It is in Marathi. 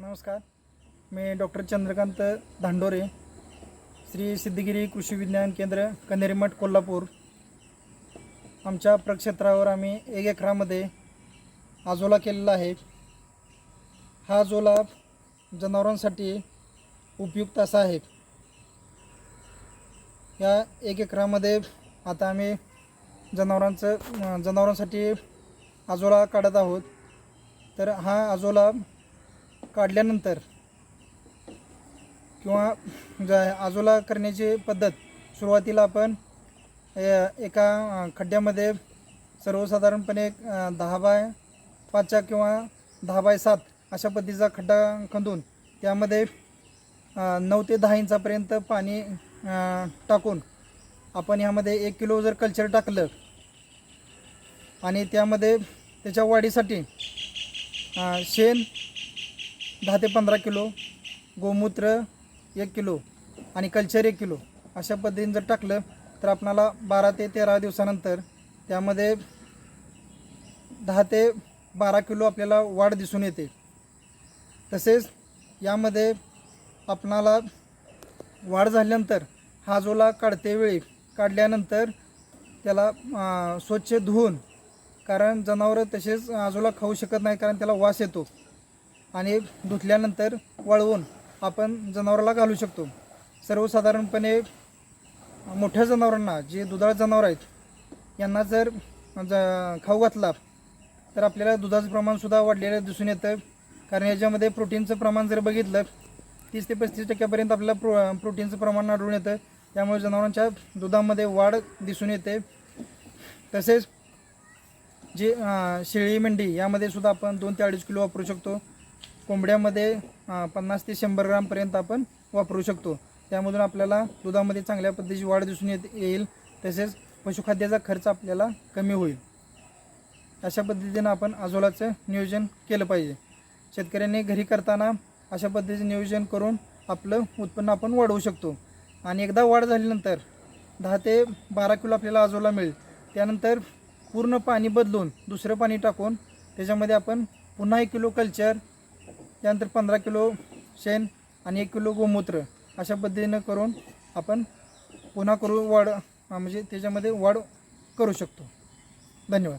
नमस्कार. मी डॉक्टर चंद्रकांत धांडोरे श्री सिद्धगिरी कृषी विज्ञान केंद्र कनेरीमठ कोल्हापूर. आमच्या प्रक्षेत्रावर आम्ही एक एकरामध्ये आजोला केलेला आहे. हा आजोला जनावरांसाठी उपयुक्त असा आहे. या एक एकरामध्ये आता आम्ही जनावरांचं जनावरांसाठी आजोला काढत आहोत. तर हा आजोला काढल्यानंतर किंवा ज आजोला करण्याची पद्धत सुरुवातीला आपण एका खड्ड्यामध्ये सर्वसाधारणपणे दहा बाय पाचच्या किंवा दहा बाय सात अशा पद्धतीचा खड्डा खंदून त्यामध्ये नऊ ते दहा इंचापर्यंत पाणी टाकून आपण ह्यामध्ये एक किलो जर कल्चर टाकलं आणि त्यामध्ये त्याच्या वाढीसाठी शेण दहा ते पंधरा किलो गोमूत्र एक किलो आणि कल्चर एक किलो. अशा पद्धतीने जर टाकलं तर आपणाला बारा ते तेरा दिवसानंतर त्यामध्ये दहा ते बारा किलो आपल्याला वाढ दिसून येते. तसेच यामध्ये आपणाला वाढ झाल्यानंतर हा जोला काढते वेळी काढल्यानंतर त्याला स्वच्छ धुवून कारण जनावरं तसेच आजोला खाऊ शकत नाही कारण त्याला वास येतो. आणि धुतल्यानंतर वाळवून आपण जनावराला घालू शकतो. सर्वसाधारणपणे मोठ्या जनावरांना जे दुधाळ जनावर आहेत यांना जर ज खाऊ घातला तर आपल्याला दुधाचं प्रमाणसुद्धा वाढलेलं दिसून येतं. कारण याच्यामध्ये प्रोटीनचं प्रमाण जर बघितलं तीस ते पस्तीस टक्क्यापर्यंत आपल्याला प्रो प्रोटीनचं प्रमाण आढळून येतं. त्यामुळे जनावरांच्या दुधामध्ये वाढ दिसून येते. तसेच जे शेळी मेंढी यामध्ये सुद्धा आपण दोन ते अडीच किलो वापरू शकतो. कोंबड्यामध्ये पन्नास ते शंभर ग्रामपर्यंत आपण वापरू शकतो. त्यामधून आपल्याला दुधामध्ये चांगल्या पद्धतीची वाढ दिसून येत येईल. तसेच पशुखाद्याचा खर्च आपल्याला कमी होईल. अशा पद्धतीनं आपण आजोलाचं नियोजन केलं पाहिजे. शेतकऱ्यांनी घरी करताना अशा पद्धतीचं नियोजन करून आपलं उत्पन्न आपण वाढवू शकतो. आणि एकदा वाढ झाल्यानंतर दहा ते बारा किलो आपल्याला आजोला मिळेल. त्यानंतर पूर्ण पाणी बदलून दुसरं पाणी टाकून त्याच्यामध्ये आपण पुन्हा एक किलो कल्चर त्यानंतर पंधरा किलो शेण आणि एक किलो गोमूत्र अशा पद्धतीनं करून आपण पुन्हा करू वाढ म्हणजे त्याच्यामध्ये वाढ करू शकतो. धन्यवाद.